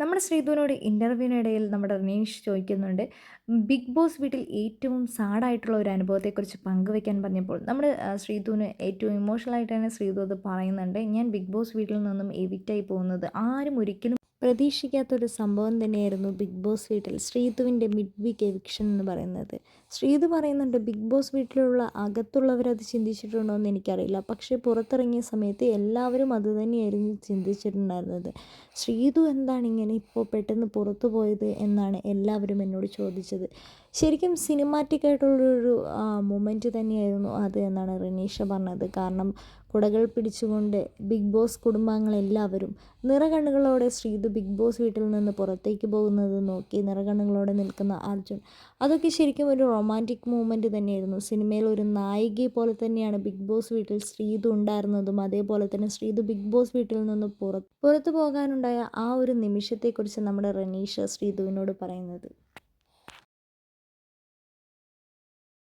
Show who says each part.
Speaker 1: നമ്മുടെ ശ്രീധുവിനോട് ഇന്റർവ്യൂവിനിടയിൽ നമ്മുടെ റനീഷ് ചോദിക്കുന്നുണ്ട് ബിഗ് ബോസ് വീട്ടിൽ ഏറ്റവും സാഡായിട്ടുള്ള ഒരു അനുഭവത്തെക്കുറിച്ച് പങ്കുവെക്കാൻ പറഞ്ഞപ്പോൾ നമ്മുടെ ശ്രീധുവിന് ഏറ്റവും ഇമോഷണൽ ആയിട്ട് തന്നെ ശ്രീധു അത് പറയുന്നുണ്ട് ഞാൻ ബിഗ് ബോസ് വീട്ടിൽ നിന്നും എവിക്റ്റായി പോകുന്നത് ആരും ഒരിക്കലും പ്രതീക്ഷിക്കാത്തൊരു സംഭവം തന്നെയായിരുന്നു ബിഗ് ബോസ് വീട്ടിൽ ശ്രീതുവിന്റെ മിഡ് വീക്ക് എവിക്ഷൻ എന്ന് പറയുന്നത്. ശ്രീതു പറയുന്നുണ്ട് ബിഗ് ബോസ് വീട്ടിലുള്ള അകത്തുള്ളവരത് ചിന്തിച്ചിട്ടുണ്ടോ എന്ന് എനിക്കറിയില്ല. പക്ഷേ പുറത്തിറങ്ങിയ സമയത്ത് എല്ലാവരും അത് തന്നെയായിരുന്നു ചിന്തിച്ചിട്ടുണ്ടായിരുന്നത്. ശ്രീതു എന്താണ് ഇങ്ങനെ ഇപ്പോൾ പെട്ടെന്ന് പുറത്തു പോയത് എന്നാണ് എല്ലാവരും എന്നോട് ചോദിച്ചത്. ശരിക്കും സിനിമാറ്റിക് ആയിട്ടുള്ളൊരു മൊമെന്റ് തന്നെയായിരുന്നു അത് എന്നാണ് റിനീഷ പറഞ്ഞത്. കാരണം കുടകൾ പിടിച്ചുകൊണ്ട് ബിഗ് ബോസ് കുടുംബാംഗങ്ങളെല്ലാവരും നിറകണ്ണുകളോടെ ശ്രീതു ബിഗ് ബോസ് വീട്ടിൽ നിന്ന് പുറത്തേക്ക് പോകുന്നത് നോക്കി നിറകണ്ണുകളോടെ നിൽക്കുന്ന അർജുൻ. അതൊക്കെ ശരിക്കും ഒരു റൊമാന്റിക് മൂമെന്റ് തന്നെയായിരുന്നു. സിനിമയിൽ ഒരു നായികയെ പോലെ തന്നെയാണ് ബിഗ് ബോസ് വീട്ടിൽ ശ്രീതു ഉണ്ടായിരുന്നതും. അതേപോലെ തന്നെ ശ്രീതു ബിഗ് ബോസ് വീട്ടിൽ നിന്ന് പുറത്ത് പുറത്തു പോകാനുണ്ടായ ആ ഒരു നിമിഷത്തെക്കുറിച്ച് നമ്മുടെ റനീഷ ശ്രീതുവിനോട് പറയുന്നത്.